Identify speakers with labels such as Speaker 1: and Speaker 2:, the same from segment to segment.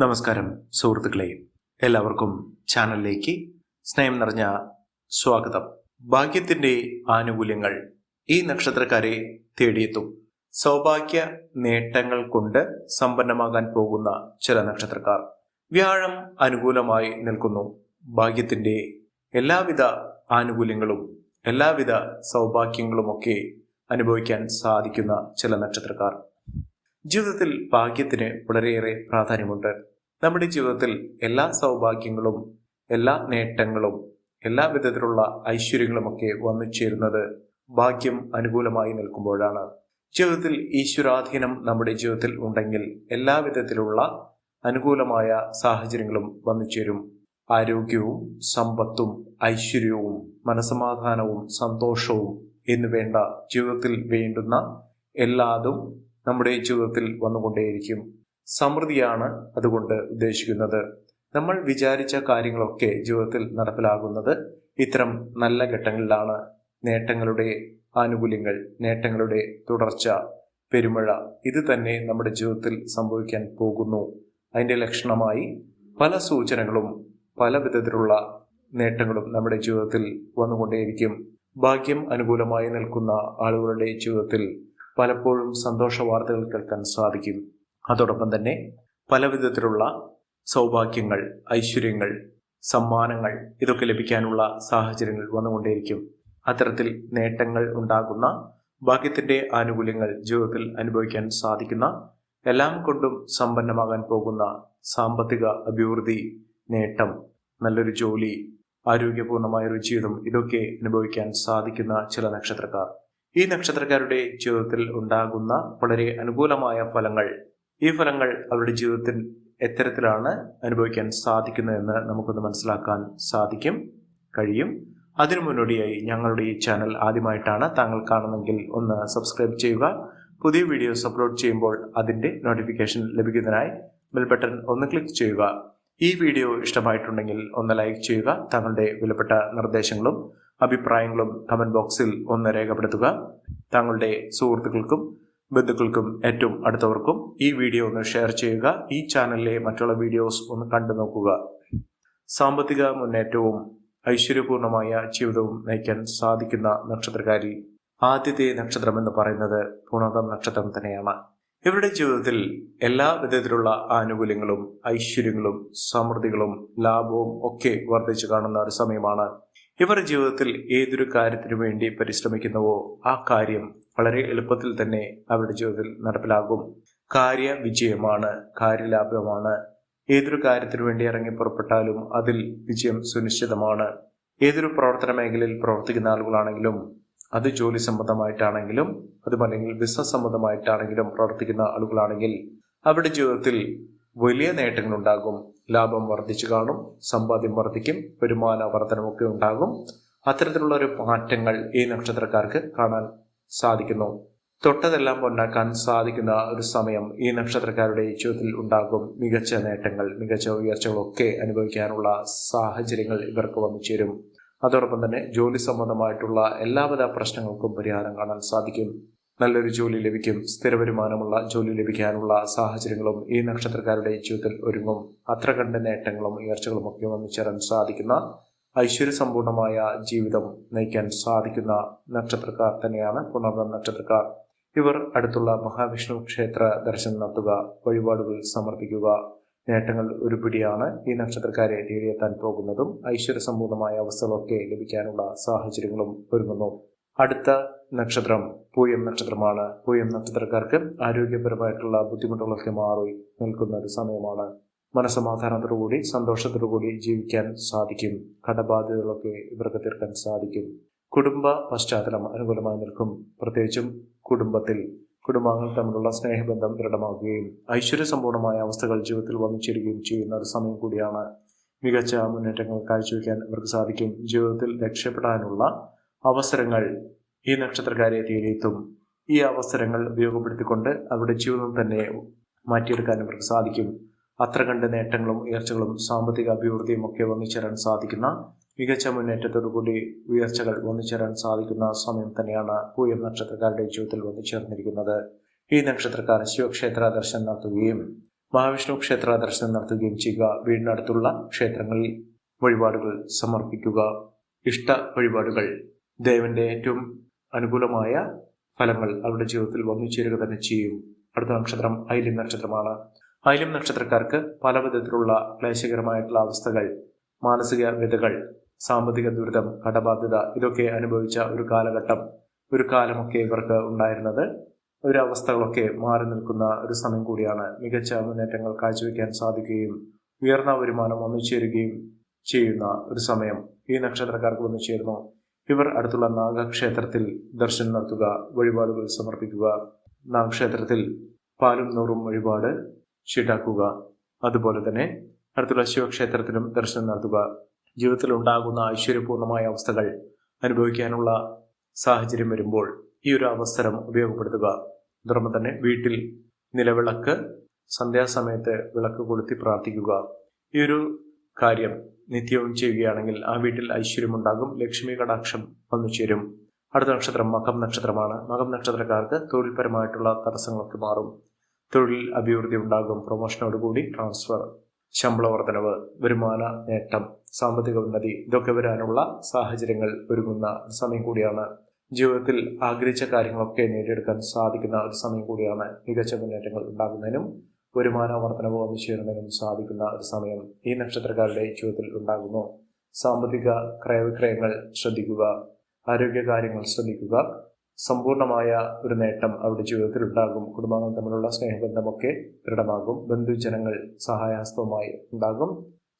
Speaker 1: നമസ്കാരം സുഹൃത്തുക്കളെ. എല്ലാവർക്കും ചാനലിലേക്ക് സ്നേഹം നിറഞ്ഞ സ്വാഗതം. ഭാഗ്യത്തിന്റെ ആനുകൂല്യങ്ങൾ ഈ നക്ഷത്രക്കാരെ തേടിയെത്തും. സൗഭാഗ്യ നേട്ടങ്ങൾ കൊണ്ട് സമ്പന്നമാകാൻ പോകുന്ന ചില നക്ഷത്രക്കാർ വ്യാഴം അനുകൂലമായി നിൽക്കുന്നു. ഭാഗ്യത്തിന്റെ എല്ലാവിധ ആനുകൂല്യങ്ങളും എല്ലാവിധ സൗഭാഗ്യങ്ങളുമൊക്കെ അനുഭവിക്കാൻ സാധിക്കുന്ന ചില നക്ഷത്രക്കാർ. ജീവിതത്തിൽ ഭാഗ്യത്തിന് വളരെയേറെ പ്രാധാന്യമുണ്ട്. നമ്മുടെ ജീവിതത്തിൽ എല്ലാ സൗഭാഗ്യങ്ങളും എല്ലാ നേട്ടങ്ങളും എല്ലാ വിധത്തിലുള്ള ഐശ്വര്യങ്ങളുമൊക്കെ വന്നു ചേരുന്നത് ഭാഗ്യം അനുകൂലമായി നിൽക്കുമ്പോഴാണ്. ജീവിതത്തിൽ ഈശ്വരാധീനം നമ്മുടെ ജീവിതത്തിൽ ഉണ്ടെങ്കിൽ എല്ലാ വിധത്തിലുള്ള അനുകൂലമായ സാഹചര്യങ്ങളും വന്നു ചേരും. ആരോഗ്യവും സമ്പത്തും ഐശ്വര്യവും മനസമാധാനവും സന്തോഷവും എന്നുവേണ്ട ജീവിതത്തിൽ വേണ്ടുന്ന എല്ലാതും നമ്മുടെ ജീവിതത്തിൽ വന്നുകൊണ്ടേയിരിക്കും. സമൃദ്ധിയാണ് അതുകൊണ്ട് ഉദ്ദേശിക്കുന്നത്. നമ്മൾ വിചാരിച്ച കാര്യങ്ങളൊക്കെ ജീവിതത്തിൽ നടപ്പിലാകുന്നത് ഇത്തരം നല്ല ഘട്ടങ്ങളിലാണ്. നേട്ടങ്ങളുടെ ആനുകൂല്യങ്ങൾ നേട്ടങ്ങളുടെ തുടർച്ച പെരുമഴ ഇത് തന്നെ നമ്മുടെ ജീവിതത്തിൽ സംഭവിക്കാൻ പോകുന്നു. അതിന്റെ ലക്ഷണമായി പല സൂചനകളും പല വിധത്തിലുള്ള നേട്ടങ്ങളും നമ്മുടെ ജീവിതത്തിൽ വന്നുകൊണ്ടേയിരിക്കും. ഭാഗ്യം അനുകൂലമായി നിൽക്കുന്ന ആളുകളുടെ ജീവിതത്തിൽ പലപ്പോഴും സന്തോഷ വാർത്തകൾ കേൾക്കാൻ സാധിക്കും. അതോടൊപ്പം തന്നെ പല വിധത്തിലുള്ള സൗഭാഗ്യങ്ങൾ ഐശ്വര്യങ്ങൾ സമ്മാനങ്ങൾ ഇതൊക്കെ ലഭിക്കാനുള്ള സാഹചര്യങ്ങൾ വന്നുകൊണ്ടേയിരിക്കും. അത്തരത്തിൽ നേട്ടങ്ങൾ ഉണ്ടാകുന്ന ഭാഗ്യത്തിന്റെ ആനുകൂല്യങ്ങൾ ജീവിതത്തിൽ അനുഭവിക്കാൻ സാധിക്കുന്ന എല്ലാം കൊണ്ടും സമ്പന്നമാകാൻ പോകുന്ന സാമ്പത്തിക അഭിവൃദ്ധി നേട്ടം നല്ലൊരു ജോലി ആരോഗ്യപൂർണമായ ഒരു ജീവിതം ഇതൊക്കെ അനുഭവിക്കാൻ സാധിക്കുന്ന ചില നക്ഷത്രക്കാർ. ഈ നക്ഷത്രക്കാരുടെ ജീവിതത്തിൽ ഉണ്ടാകുന്ന വളരെ അനുകൂലമായ ഫലങ്ങൾ ഈ ഫലങ്ങൾ അവരുടെ ജീവിതത്തിൽ എത്തരത്തിലാണ് അനുഭവിക്കാൻ സാധിക്കുന്നതെന്ന് നമുക്കൊന്ന് മനസ്സിലാക്കാൻ സാധിക്കും കഴിയും. അതിനു മുന്നോടിയായി ഞങ്ങളുടെ ഈ ചാനൽ ആദ്യമായിട്ടാണ് താങ്കൾ കാണുന്നെങ്കിൽ ഒന്ന് സബ്സ്ക്രൈബ് ചെയ്യുക. പുതിയ വീഡിയോസ് അപ്ലോഡ് ചെയ്യുമ്പോൾ അതിന്റെ നോട്ടിഫിക്കേഷൻ ലഭിക്കുന്നതിനായി ബെൽ ബട്ടൺ ഒന്ന് ക്ലിക്ക് ചെയ്യുക. ഈ വീഡിയോ ഇഷ്ടമായിട്ടുണ്ടെങ്കിൽ ഒന്ന് ലൈക്ക് ചെയ്യുക. താങ്കളുടെ വിലപ്പെട്ട നിർദ്ദേശങ്ങളും അഭിപ്രായങ്ങളും കമന്റ് ബോക്സിൽ ഒന്ന് രേഖപ്പെടുത്തുക. താങ്കളുടെ സുഹൃത്തുക്കൾക്കും ബന്ധുക്കൾക്കും ഏറ്റവും അടുത്തവർക്കും ഈ വീഡിയോ ഒന്ന് ഷെയർ ചെയ്യുക. ഈ ചാനലിലെ മറ്റുള്ള വീഡിയോസ് ഒന്ന് കണ്ടു നോക്കുക. സാമ്പത്തിക മുന്നേറ്റവും ഐശ്വര്യപൂർണമായ ജീവിതവും നയിക്കാൻ സാധിക്കുന്ന നക്ഷത്രകാരി ആദ്യത്തെ നക്ഷത്രം എന്ന് പറയുന്നത് പുണതം നക്ഷത്രം തന്നെയാണ്. ഇവരുടെ ജീവിതത്തിൽ എല്ലാ വിധത്തിലുള്ള ആനുകൂല്യങ്ങളും ഐശ്വര്യങ്ങളും സമൃദ്ധികളും ലാഭവും ഒക്കെ വർദ്ധിച്ചു കാണുന്ന ഒരു സമയമാണ് ഇവർ ജീവിതത്തിൽ ഏതൊരു കാര്യത്തിനു വേണ്ടി പരിശ്രമിക്കുന്നുവോ ആ കാര്യം വളരെ എളുപ്പത്തിൽ തന്നെ അവരുടെ ജീവിതത്തിൽ നടപ്പിലാകും. കാര്യ വിജയമാണ് കാര്യലാഭമാണ്. ഏതൊരു കാര്യത്തിനു വേണ്ടി ഇറങ്ങി പുറപ്പെട്ടാലും അതിൽ വിജയം സുനിശ്ചിതമാണ്. ഏതൊരു പ്രവർത്തന മേഖലയിൽ പ്രവർത്തിക്കുന്ന ആളുകളാണെങ്കിലും അത് ജോലി സംബന്ധമായിട്ടാണെങ്കിലും അതുമല്ലെങ്കിൽ ബിസിനസ് സംബന്ധമായിട്ടാണെങ്കിലും പ്രവർത്തിക്കുന്ന ആളുകളാണെങ്കിൽ അവരുടെ ജീവിതത്തിൽ വലിയ നേട്ടങ്ങൾ ഉണ്ടാകും ലാഭം വർദ്ധിച്ചു കാണും സമ്പാദ്യം വർദ്ധിക്കും വരുമാന വർധനമൊക്കെ ഉണ്ടാകും. അത്തരത്തിലുള്ള ഒരു മാറ്റങ്ങൾ ഈ നക്ഷത്രക്കാർക്ക് കാണാൻ സാധിക്കുന്നു. തൊട്ടതെല്ലാം ഉണ്ടാക്കാൻ സാധിക്കുന്ന ഒരു സമയം ഈ നക്ഷത്രക്കാരുടെ ജീവിതത്തിൽ ഉണ്ടാകും. മികച്ച നേട്ടങ്ങൾ മികച്ച ഉയർച്ചകളൊക്കെ അനുഭവിക്കാനുള്ള സാഹചര്യങ്ങൾ ഇവർക്ക് വന്നു ചേരും. അതോടൊപ്പം തന്നെ ജോലി സംബന്ധമായിട്ടുള്ള എല്ലാവിധ പ്രശ്നങ്ങൾക്കും പരിഹാരം കാണാൻ സാധിക്കും. നല്ലൊരു ജോലി ലഭിക്കും സ്ഥിര വരുമാനമുള്ള ജോലി ലഭിക്കാനുള്ള സാഹചര്യങ്ങളും ഈ നക്ഷത്രക്കാരുടെ ജീവിതത്തിൽ ഒരുങ്ങും. അത്ര കണ്ട നേട്ടങ്ങളും ഉയർച്ചകളും ഒക്കെ വന്നു ചേരാൻ സാധിക്കുന്ന ഐശ്വര്യസമ്പൂർണമായ ജീവിതം നയിക്കാൻ സാധിക്കുന്ന നക്ഷത്രക്കാർ തന്നെയാണ് പുണർന്ന നക്ഷത്രക്കാർ. ഇവർ അടുത്തുള്ള മഹാവിഷ്ണു ക്ഷേത്ര ദർശനം നടത്തുക വഴിപാടുകൾ സമർപ്പിക്കുക. നേട്ടങ്ങൾ ഒരു പിടിയാണ് ഈ നക്ഷത്രക്കാരെ തേടിയെത്താൻ പോകുന്നതും ഐശ്വര്യസമ്പൂർണമായ അവസ്ഥകളൊക്കെ ലഭിക്കാനുള്ള സാഹചര്യങ്ങളും ഒരുങ്ങുന്നു. അടുത്ത നക്ഷത്രം പൂയം നക്ഷത്രമാണ്. പൂയം നക്ഷത്രക്കാർക്ക് ആരോഗ്യപരമായിട്ടുള്ള ബുദ്ധിമുട്ടുകളൊക്കെ മാറി നിൽക്കുന്ന ഒരു സമയമാണ്. മനസ്സമാധാനത്തോടുകൂടി സന്തോഷത്തോടുകൂടി ജീവിക്കാൻ സാധിക്കും. കടബാധ്യതകളൊക്കെ ഇവർക്ക് തീർക്കാൻ സാധിക്കും. കുടുംബ പശ്ചാത്തലം അനുകൂലമായി നിൽക്കും. പ്രത്യേകിച്ചും കുടുംബത്തിൽ കുടുംബാംഗങ്ങൾ തമ്മിലുള്ള സ്നേഹബന്ധം ദൃഢമാക്കുകയും ഐശ്വര്യസമ്പൂർണമായ അവസ്ഥകൾ ജീവിതത്തിൽ വന്നു ചേരുകയും ചെയ്യുന്ന ഒരു സമയം കൂടിയാണ്. മികച്ച മുന്നേറ്റങ്ങൾ കാഴ്ചവെക്കാൻ ഇവർക്ക് സാധിക്കും. ജീവിതത്തിൽ രക്ഷപ്പെടാനുള്ള അവസരങ്ങൾ ഈ നക്ഷത്രക്കാരെ തേടിയെത്തും ഈ അവസരങ്ങൾ ഉപയോഗപ്പെടുത്തിക്കൊണ്ട് അവരുടെ ജീവിതം തന്നെ മാറ്റിയെടുക്കാൻ അവർക്ക് സാധിക്കും. അത്ര കണ്ട് നേട്ടങ്ങളും ഉയർച്ചകളും സാമ്പത്തിക അഭിവൃദ്ധിയും ഒക്കെ വന്നു ചേരാൻ സാധിക്കുന്ന മികച്ച മുന്നേറ്റത്തോടുകൂടി ഉയർച്ചകൾ വന്നു ചേരാൻ സാധിക്കുന്ന സമയം തന്നെയാണ് പൂയം നക്ഷത്രക്കാരുടെ ജീവിതത്തിൽ വന്നു ചേർന്നിരിക്കുന്നത് ഈ നക്ഷത്രക്കാർ ശിവക്ഷേത്ര ദർശനം നടത്തുകയും മഹാവിഷ്ണു ക്ഷേത്ര ദർശനം നടത്തുകയും ചെയ്യുക. വീടിനടുത്തുള്ള ക്ഷേത്രങ്ങളിൽ വഴിപാടുകൾ സമർപ്പിക്കുക. ഇഷ്ട വഴിപാടുകൾ ദേവന്റെ ഏറ്റവും അനുകൂലമായ ഫലങ്ങൾ അവരുടെ ജീവിതത്തിൽ വന്നു ചേരുക തന്നെ ചെയ്യും. അടുത്ത നക്ഷത്രം ഐലിം നക്ഷത്രമാണ്. ഐലിം നക്ഷത്രക്കാർക്ക് പല വിധത്തിലുള്ള ക്ലേശകരമായിട്ടുള്ള അവസ്ഥകൾ മാനസിക വ്യതകൾ സാമ്പത്തിക ദുരിതം കടബാധ്യത ഇതൊക്കെ അനുഭവിച്ച ഒരു കാലഘട്ടം ഒരു കാലമൊക്കെ ഇവർക്ക് ഉണ്ടായിരുന്നത്. ഒരു അവസ്ഥകളൊക്കെ മാറി നിൽക്കുന്ന ഒരു സമയം കൂടിയാണ് മികച്ച മുന്നേറ്റങ്ങൾ കാഴ്ചവെക്കാൻ സാധിക്കുകയും ഉയർന്ന വരുമാനം ഒന്നുചേരുകയും ചെയ്യുന്ന ഒരു സമയം ഈ നക്ഷത്രക്കാർക്ക് വന്നു ചേർന്നു ഇവർ അടുത്തുള്ള നാഗക്ഷേത്രത്തിൽ ദർശനം നടത്തുക വഴിപാടുകൾ സമർപ്പിക്കുക. നാഗക്ഷേത്രത്തിൽ പാലും നൂറും വഴിപാട് ചീട്ടാക്കുക അതുപോലെ തന്നെ അടുത്തുള്ള ശിവക്ഷേത്രത്തിലും ദർശനം നടത്തുക. ജീവിതത്തിൽ ഉണ്ടാകുന്ന ഐശ്വര്യപൂർണമായ അവസ്ഥകൾ അനുഭവിക്കാനുള്ള സാഹചര്യം വരുമ്പോൾ ഈ ഒരു അവസരം ഉപയോഗപ്പെടുത്തുക. തുടർന്ന് തന്നെ വീട്ടിൽ നിലവിളക്ക് സന്ധ്യാസമയത്ത് വിളക്ക് കൊളുത്തി പ്രാർത്ഥിക്കുക. ഈ ഒരു കാര്യം നിത്യവും ചെയ്യുകയാണെങ്കിൽ ആ വീട്ടിൽ ഐശ്വര്യമുണ്ടാകും. ലക്ഷ്മി കടാക്ഷം വന്നു ചേരും. അടുത്ത നക്ഷത്രം മകം നക്ഷത്രമാണ്. മകം നക്ഷത്രക്കാർക്ക് തൊഴിൽപരമായിട്ടുള്ള തടസ്സങ്ങളൊക്കെ മാറും. തൊഴിൽ അഭിവൃദ്ധി ഉണ്ടാകും. പ്രൊമോഷനോടുകൂടി ട്രാൻസ്ഫർ ശമ്പള വർധനവ് വരുമാന നേട്ടം സാമ്പത്തിക ഉന്നതി ഇതൊക്കെ വരാനുള്ള സാഹചര്യങ്ങൾ ഒരുങ്ങുന്ന സമയം കൂടിയാണ്. ജീവിതത്തിൽ ആഗ്രഹിച്ച കാര്യങ്ങളൊക്കെ നേടിയെടുക്കാൻ സാധിക്കുന്ന ഒരു സമയം കൂടിയാണ് മികച്ച മുന്നേറ്റങ്ങൾ ഉണ്ടാകുന്നതിനും വരുമാന വർധനവ് വന്നു സാധിക്കുന്ന ഒരു സമയം ഈ നക്ഷത്രക്കാരുടെ ജീവിതത്തിൽ ഉണ്ടാകുന്നു. സാമ്പത്തിക ക്രയവിക്രയങ്ങൾ ശ്രദ്ധിക്കുക ആരോഗ്യകാര്യങ്ങൾ ശ്രദ്ധിക്കുക. സമ്പൂർണമായ ഒരു നേട്ടം അവരുടെ ജീവിതത്തിൽ ഉണ്ടാകും. കുടുംബാംഗങ്ങൾ തമ്മിലുള്ള സ്നേഹബന്ധമൊക്കെ ദൃഢമാകും. ബന്ധുജനങ്ങൾ സഹായഹസ്തവുമായി ഉണ്ടാകും.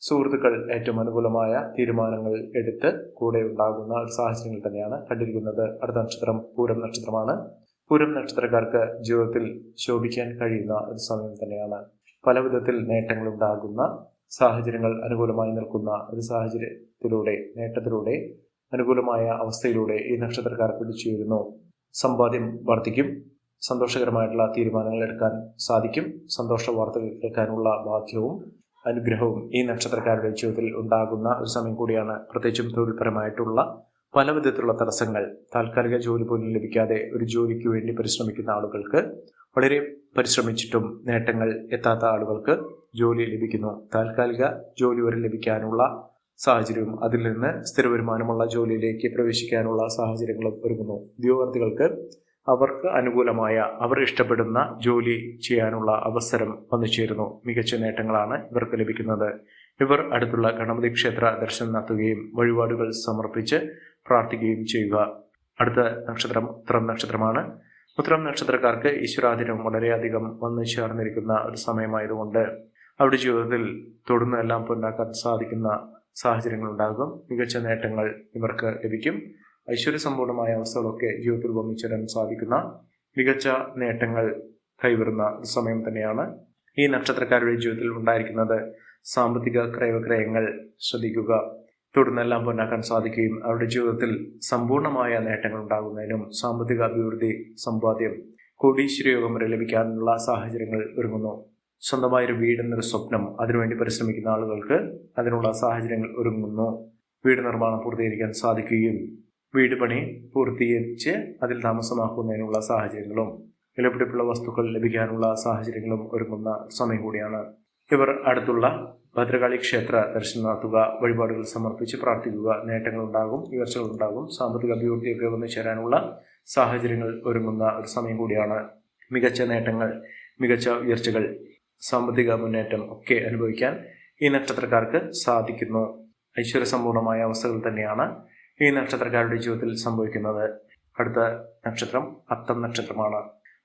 Speaker 1: സുഹൃത്തുക്കൾ ഏറ്റവും അനുകൂലമായ തീരുമാനങ്ങൾ എടുത്ത് കൂടെ ഉണ്ടാകുന്ന ഒരു സാഹചര്യങ്ങൾ തന്നെയാണ് കണ്ടിരിക്കുന്നത്. അടുത്ത നക്ഷത്രം പൂരം നക്ഷത്രമാണ്. പൂരം നക്ഷത്രക്കാർക്ക് ജീവിതത്തിൽ ശോഭിക്കാൻ കഴിയുന്ന ഒരു സമയം തന്നെയാണ്. പല വിധത്തിൽ നേട്ടങ്ങൾ ഉണ്ടാകുന്ന സാഹചര്യങ്ങൾ അനുകൂലമായി നിൽക്കുന്ന ഒരു സാഹചര്യത്തിലൂടെ നേട്ടത്തിലൂടെ അനുകൂലമായ അവസ്ഥയിലൂടെ ഈ നക്ഷത്രക്കാർ പിടിച്ചുയരുന്നു. സമ്പാദ്യം വർദ്ധിക്കും സന്തോഷകരമായിട്ടുള്ള തീരുമാനങ്ങൾ എടുക്കാൻ സാധിക്കും സന്തോഷ വാർത്തകൾ കേൾക്കാനുള്ള ഭാഗ്യവും അനുഗ്രഹവും ഈ നക്ഷത്രക്കാരുടെ ജീവിതത്തിൽ ഉണ്ടാകുന്ന ഒരു സമയം കൂടിയാണ്. പ്രത്യേകിച്ചും തൊഴിൽപരമായിട്ടുള്ള പല വിധത്തിലുള്ള തടസ്സങ്ങൾ താൽക്കാലിക ജോലി പോലും ലഭിക്കാതെ ഒരു ജോലിക്ക് വേണ്ടി പരിശ്രമിക്കുന്ന ആളുകൾക്ക് വളരെ പരിശ്രമിച്ചിട്ടും നേട്ടങ്ങൾ എത്താത്ത ആളുകൾക്ക് ജോലി ലഭിക്കുന്നു. താൽക്കാലിക ജോലി വരെ ലഭിക്കാനുള്ള സാഹചര്യവും അതിൽ നിന്ന് സ്ഥിര വരുമാനമുള്ള ജോലിയിലേക്ക് പ്രവേശിക്കാനുള്ള സാഹചര്യങ്ങളും ഒരുങ്ങുന്നു. ഉദ്യോഗാർത്ഥികൾക്ക് അവർക്ക് അനുകൂലമായ അവർ ഇഷ്ടപ്പെടുന്ന ജോലി ചെയ്യാനുള്ള അവസരം വന്നു ചേരുന്നു. മികച്ച നേട്ടങ്ങളാണ് ഇവർക്ക് ലഭിക്കുന്നത്. ഇവർ അടുത്തുള്ള ഗണപതി ക്ഷേത്ര ദർശനം നടത്തുകയും വഴിപാടുകൾ സമർപ്പിച്ച് പ്രാർത്ഥിക്കുകയും ചെയ്യുക. അടുത്ത നക്ഷത്രം ഉത്തരം നക്ഷത്രമാണ്. ഉത്തരം നക്ഷത്രക്കാർക്ക് ഈശ്വരാധീനം വളരെയധികം വന്നു ചേർന്നിരിക്കുന്ന ഒരു സമയമായതുകൊണ്ട് അവിടെ ജീവിതത്തിൽ തൊടുന്നതെല്ലാം പൊന്നാക്കാൻ സാധിക്കുന്ന സാഹചര്യങ്ങൾ ഉണ്ടാകും മികച്ച നേട്ടങ്ങൾ ഇവർക്ക് ലഭിക്കും. ഐശ്വര്യസമ്പൂർണമായ അവസ്ഥകളൊക്കെ ജീവിതത്തിൽ വന്നിച്ചേരാൻ സാധിക്കുന്ന മികച്ച നേട്ടങ്ങൾ കൈവരുന്ന സമയം തന്നെയാണ് ഈ നക്ഷത്രക്കാരുടെ ജീവിതത്തിൽ ഉണ്ടായിരിക്കുന്നത്. സാമ്പത്തിക ക്രയവിക്രയങ്ങൾ ശ്രദ്ധിക്കുക. തുടർന്നെല്ലാം പൊന്നാക്കാൻ സാധിക്കുകയും അവരുടെ ജീവിതത്തിൽ സമ്പൂർണമായ നേട്ടങ്ങൾ ഉണ്ടാകുന്നതിനും സാമ്പത്തിക അഭിവൃദ്ധി സമ്പാദ്യം കോടീശ്വര യോഗം വരെ ലഭിക്കാനുള്ള സാഹചര്യങ്ങൾ ഒരുങ്ങുന്നു. സ്വന്തമായൊരു വീടെന്നൊരു സ്വപ്നം അതിനുവേണ്ടി പരിശ്രമിക്കുന്ന ആളുകൾക്ക് അതിനുള്ള സാഹചര്യങ്ങൾ ഒരുങ്ങുന്നു. വീട് നിർമ്മാണം പൂർത്തീകരിക്കാൻ സാധിക്കുകയും വീട് പണി പൂർത്തീകരിച്ച് അതിൽ താമസമാക്കുന്നതിനുള്ള സാഹചര്യങ്ങളും വിലപിടിപ്പുള്ള വസ്തുക്കൾ ലഭിക്കാനുള്ള സാഹചര്യങ്ങളും ഒരുങ്ങുന്ന സമയം കൂടിയാണ്. ഇവർ അടുത്തുള്ള ഭദ്രകാളി ക്ഷേത്ര ദർശനം നടത്തുക വഴിപാടുകൾ സമർപ്പിച്ച് പ്രാർത്ഥിക്കുക നേട്ടങ്ങൾ ഉണ്ടാകും ഉയർച്ചകൾ ഉണ്ടാകും സാമ്പത്തിക അഭിവൃദ്ധിയൊക്കെ വന്നു ചേരാനുള്ള സാഹചര്യങ്ങൾ ഒരുങ്ങുന്ന ഒരു സമയം കൂടിയാണ് മികച്ച നേട്ടങ്ങൾ മികച്ച ഉയർച്ചകൾ സാമ്പത്തിക മുന്നേറ്റം ഒക്കെ അനുഭവിക്കാൻ ഈ നക്ഷത്രക്കാർക്ക് സാധിക്കുന്നു. ഐശ്വര്യസമ്പൂർണമായ അവസ്ഥകൾ തന്നെയാണ് ഈ നക്ഷത്രക്കാരുടെ ജീവിതത്തിൽ സംഭവിക്കുന്നത്. അടുത്ത നക്ഷത്രം അത്തം നക്ഷത്രമാണ്.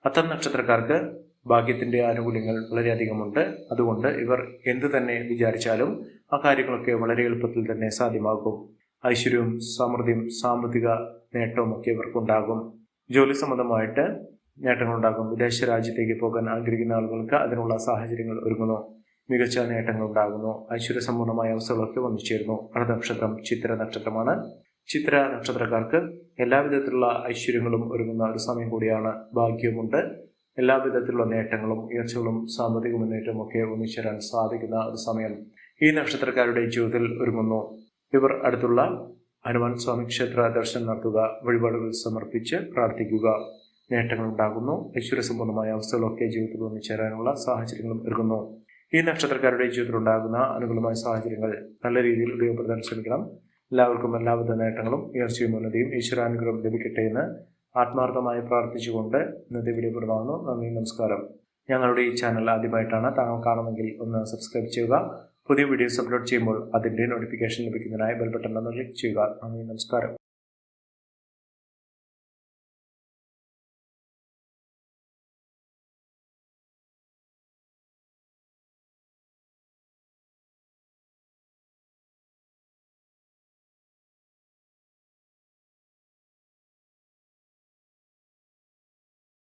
Speaker 1: അത്തം നക്ഷത്രക്കാർക്ക് ഭാഗ്യത്തിന്റെ ആനുകൂല്യങ്ങൾ വളരെയധികമുണ്ട്. അതുകൊണ്ട് ഇവർ എന്തു തന്നെ വിചാരിച്ചാലും ആ കാര്യങ്ങളൊക്കെ വളരെ എളുപ്പത്തിൽ തന്നെ സാധ്യമാകും. ഐശ്വര്യവും സമൃദ്ധിയും സാമ്പത്തിക നേട്ടവും ഒക്കെ ഇവർക്കുണ്ടാകും. ജോലി സംബന്ധമായിട്ട് നേട്ടങ്ങളുണ്ടാകും. വിദേശ രാജ്യത്തേക്ക് പോകാൻ ആഗ്രഹിക്കുന്ന ആളുകൾക്ക് അതിനുള്ള സാഹചര്യങ്ങൾ ഒരുങ്ങുന്നു. മികച്ച നേട്ടങ്ങൾ ഉണ്ടാകുന്നു. ഐശ്വര്യസമ്പൂർണമായ അവസ്ഥകളൊക്കെ വന്നു ചേരുന്നു. അടുത്ത നക്ഷത്രം ചിത്ര നക്ഷത്രമാണ്. ചിത്ര നക്ഷത്രക്കാർക്ക് എല്ലാവിധത്തിലുള്ള ഐശ്വര്യങ്ങളും ഒരുങ്ങുന്ന ഒരു സമയം കൂടിയാണ്. ഭാഗ്യമുണ്ട് എല്ലാവിധത്തിലുള്ള നേട്ടങ്ങളും ഉയർച്ചകളും സാമ്പത്തിക മുന്നേറ്റവും ഒക്കെ ഒന്നിച്ചേരാൻ സാധിക്കുന്ന ഒരു സമയം ഈ നക്ഷത്രക്കാരുടെ ജീവിതത്തിൽ ഒരുങ്ങുന്നു. ഇവർ അടുത്തുള്ള ഹനുമാൻ സ്വാമി ക്ഷേത്ര ദർശനം നടത്തുക വഴിപാടുകൾ സമർപ്പിച്ച് പ്രാർത്ഥിക്കുക. നേട്ടങ്ങൾ ഉണ്ടാകുന്നു. ഐശ്വര്യസമ്പൂർണമായ അവസ്ഥകളൊക്കെ ജീവിതത്തിൽ ഒന്നിച്ചേരാനുള്ള ചേരാനുള്ള സാഹചര്യങ്ങളും ഒരുങ്ങുന്നു. ഈ നക്ഷത്രക്കാരുടെ ജീവിതത്തിൽ ഉണ്ടാകുന്ന അനുകൂലമായ സാഹചര്യങ്ങൾ നല്ല രീതിയിൽ ഉപയോഗപ്പെടുത്താൻ ശ്രമിക്കണം. എല്ലാവർക്കും എല്ലാവിധ നേട്ടങ്ങളും ഉയർച്ചയും ഉന്നതിയും ഈശ്വരാനുഗ്രഹം ലഭിക്കട്ടെ എന്ന് ആത്മാർത്ഥമായി പ്രാർത്ഥിച്ചുകൊണ്ട് ഇന്നത്തെ വീഡിയോ പെടുവാങ്ങുന്നു നന്ദി നമസ്കാരം. ഞങ്ങളുടെ ഈ ചാനൽ ആദ്യമായിട്ടാണ് താങ്കൾ കാണുമെങ്കിൽ ഒന്ന് സബ്സ്ക്രൈബ് ചെയ്യുക. പുതിയ വീഡിയോസ് അപ്ലോഡ് ചെയ്യുമ്പോൾ അതിന്റെ നോട്ടിഫിക്കേഷൻ ലഭിക്കുന്നതിനായി ബെൽ ബട്ടൺ ഒന്ന് ക്ലിക്ക് ചെയ്യുക. നന്ദി നമസ്കാരം.